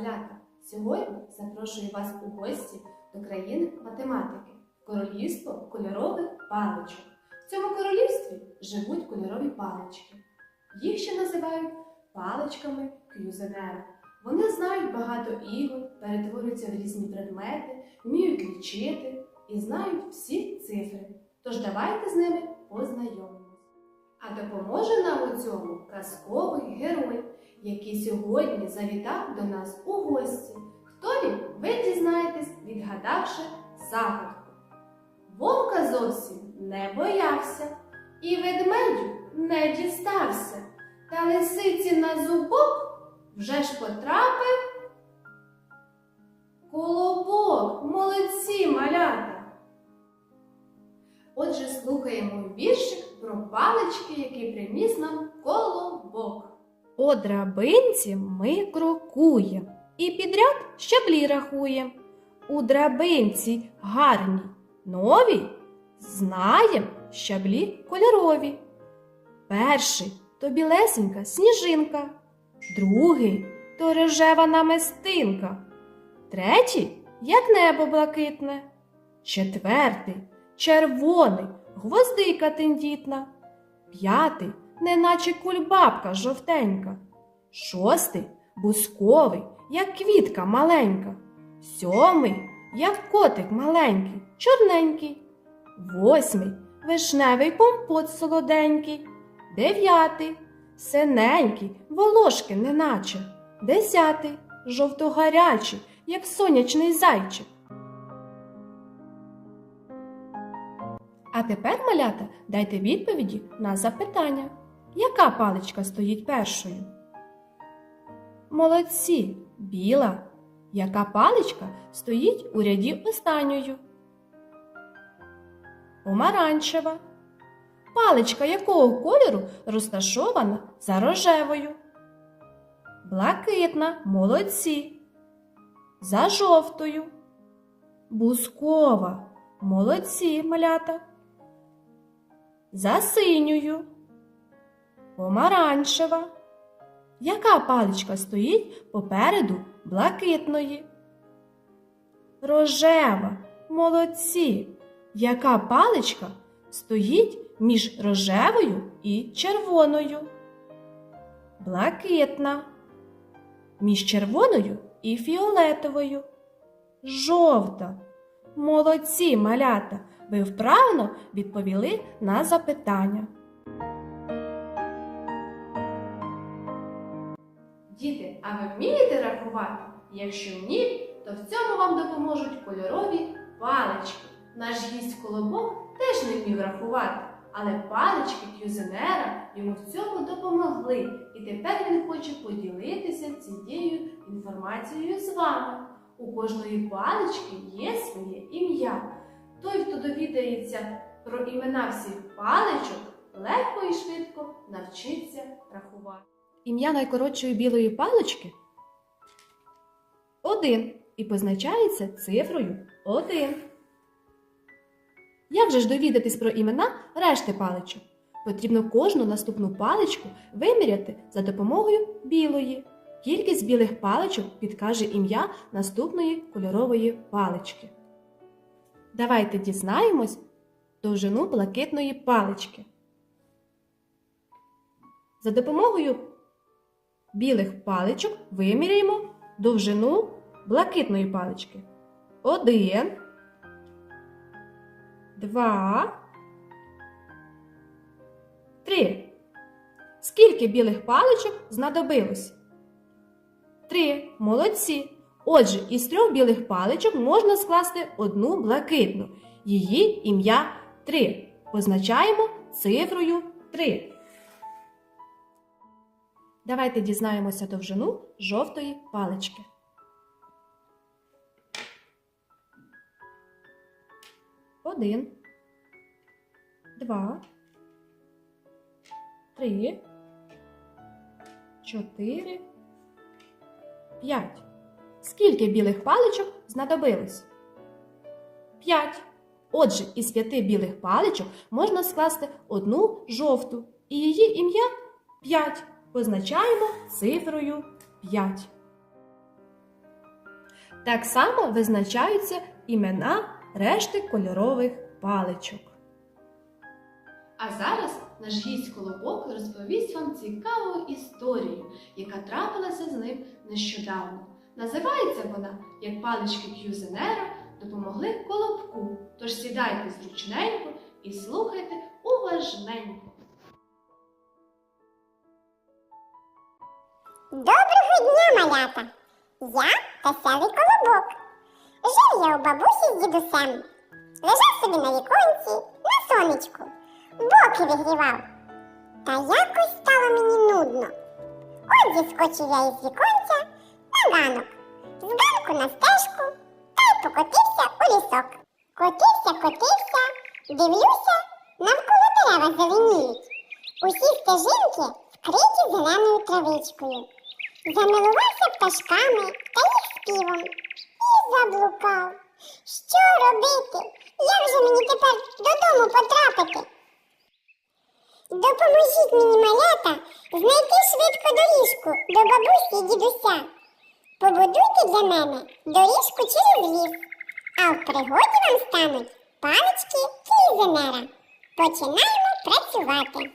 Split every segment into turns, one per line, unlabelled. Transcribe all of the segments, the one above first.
малята! Сьогодні запрошую вас у гості до країни математики, королівство кольорових паличок. В цьому королівстві живуть кольорові палички. Їх ще називають паличками К'юзенера. Вони знають багато ігор, перетворюються в різні предмети, вміють лічити і знають всі цифри. Тож давайте з ними познайомимось. А допоможе нам у цьому казковий герой, який сьогодні завітав до нас у гості. Хто він, ви дізнаєтесь, відгадавши загадку. Вовка зовсім не боявся, і ведмедю не дістався, та лисиці на зубок вже ж потрапив. Колобок, молодці малята! Отже, слухаємо віршик про палички, який приніс нам колобок.
По драбинці ми крокуєм і підряд щаблі рахуєм. У драбинці гарні нові, знаєм щаблі кольорові. Перший то білесенька сніжинка, другий то рожева намистинка, третій, як небо блакитне, четвертий червоний, гвоздика тендітна, п'ятий неначе кульбабка жовтенька, шостий бусковий, як квітка маленька, сьомий, як котик маленький, чорненький, восьмий вишневий компот солоденький, дев'ятий синенький, волошки неначе, десятий жовто-гарячий, як сонячний зайчик. А тепер, малята, дайте відповіді на запитання. Яка паличка стоїть першою? Молодці, біла. Яка паличка стоїть у ряді останньою? Помаранчева. Паличка якого кольору розташована за рожевою? Блакитна, молодці. За жовтою. Бускова. Молодці, малята. За синьою. Помаранчева. Яка паличка стоїть попереду блакитної? Рожева. Молодці. Яка паличка стоїть між рожевою і червоною? Блакитна. Між червоною і фіолетовою. Жовта. Молодці, малята. Ви вправно відповіли на запитання.
Діти, а ви вмієте рахувати? Якщо ні, то в цьому вам допоможуть кольорові палички. Наш гість колобок теж не вмів рахувати, але палички К'юзенера йому в цьому допомогли. І тепер він хоче поділитися цією інформацією з вами. У кожної палички є своє ім'я. Той, хто довідається про імена всіх паличок, легко і швидко навчиться рахувати.
Ім'я найкоротшої білої палички один і позначається цифрою один. Як же ж довідатись про імена решти паличок? Потрібно кожну наступну паличку виміряти за допомогою білої. Кількість білих паличок підкаже ім'я наступної кольорової палички. Давайте дізнаємось довжину блакитної палички. За допомогою білих паличок виміряємо довжину блакитної палички. Один, два, три. Скільки білих паличок знадобилось? Три. Молодці. Отже, із трьох білих паличок можна скласти одну блакитну. Її ім'я три. Позначаємо цифрою 3. Давайте дізнаємося довжину жовтої палички. Один, два, три, чотири, п'ять. Скільки білих паличок знадобилось? П'ять. Отже, із п'яти білих паличок можна скласти одну жовту, і її ім'я 5. Позначаємо цифрою 5. Так само визначаються імена решти кольорових паличок.
А зараз наш гість Колобок розповість вам цікаву історію, яка трапилася з ним нещодавно. Називається вона Як палички К'юзенера допомогли Колобку. Тож сідайте зручненько і слухайте уважненько.
Доброго дня, малята! Я веселий колобок. Жив я у бабусі з дідусем. Лежав собі на віконці, на сонечку, боки вигрівав. Та якось стало мені нудно. От зіскочив я із віконця на ганок, з ганку на стежку та й покотився у лісок. Котився, котився, дивлюся, навколо дерева зеленіють. Усі стежинки вкриті зеленою травичкою. Замилувався пташками та їх співом і заблукав. Що робити? Як же мені тепер додому потрапити? Допоможіть мені, малята, знайти швидко доріжку до бабусі і дідуся. Побудуйте для мене доріжку через ліс, а в пригоді вам стануть палички фізенера. Починаємо працювати.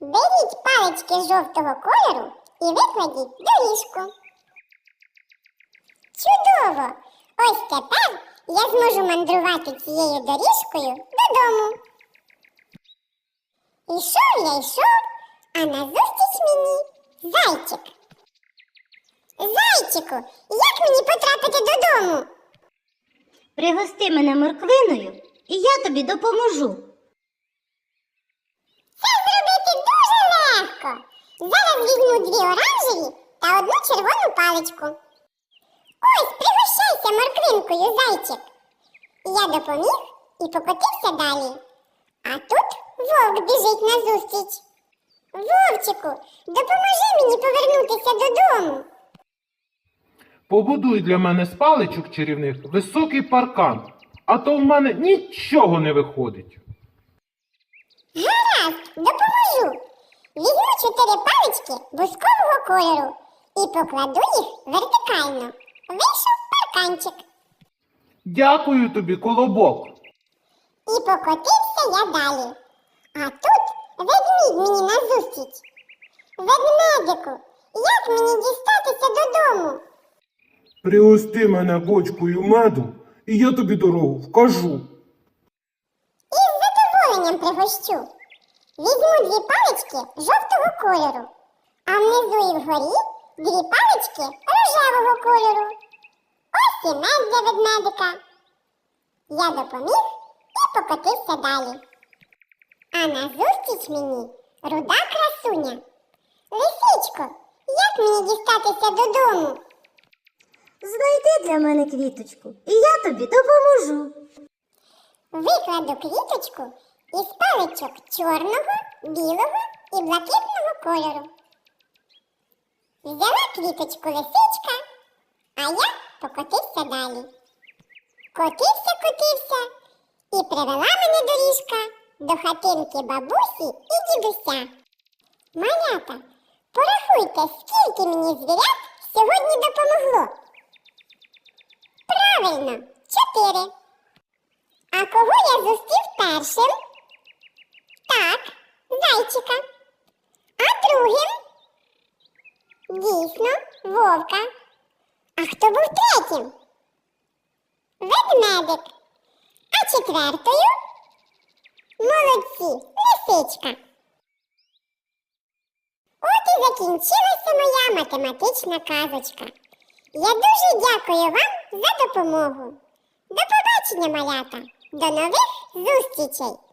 Беріть палички жовтого кольору і викладіть доріжку. Чудово! Ось тепер я зможу мандрувати цією доріжкою додому. Ішов я йшов, а назустріч мені зайчик. Зайчику, як мені потрапити додому?
Пригости мене морквиною, і я тобі допоможу.
Це зробити дуже легко. Зараз візьму дві оранжеві та одну червону паличку. Ось, пригощайся морквинкою, зайчик. Я допоміг і покотився далі. А тут вовк біжить назустріч. Вовчику, допоможи мені повернутися додому.
Побудуй для мене з паличок чарівних високий паркан, а то в мене нічого не виходить.
Гаразд, допоможу. Візьму чотири палички бускового кольору і покладу їх вертикально. Вийшов парканчик.
Дякую тобі, колобок.
І покотився я далі. А тут ведмідь мені назустріч. Ведмедику, як мені дістатися додому?
Пригости мене бочкою меду, і я тобі дорогу вкажу.
Із задоволенням пригощу. Візьму дві палички жовтого кольору, а внизу і вгорі дві палички рожевого кольору. Ось і мед для ведмедика. Я допоміг і покотився далі. А назустріч мені руда красуня. Лисичко, як мені дістатися додому?
Знайди для мене квіточку, і я тобі допоможу.
Викладу квіточку із паличок чорного, білого і блакитного кольору. Взяла квіточку лисичка, а я покотився далі. Котився, котився, і привела мене доріжка до хатинки бабусі і дідуся. Малята, порахуйте, скільки мені звірят сьогодні допомогло. Правильно, чотири. А кого я зустрів першим? Зайчика. А другим? Дійсно, вовка. А хто був третім? Ведмедик. А четвертою? Молодці, лисичка. От і закінчилася моя математична казочка. Я дуже дякую вам за допомогу. До побачення, малята! До нових зустрічей!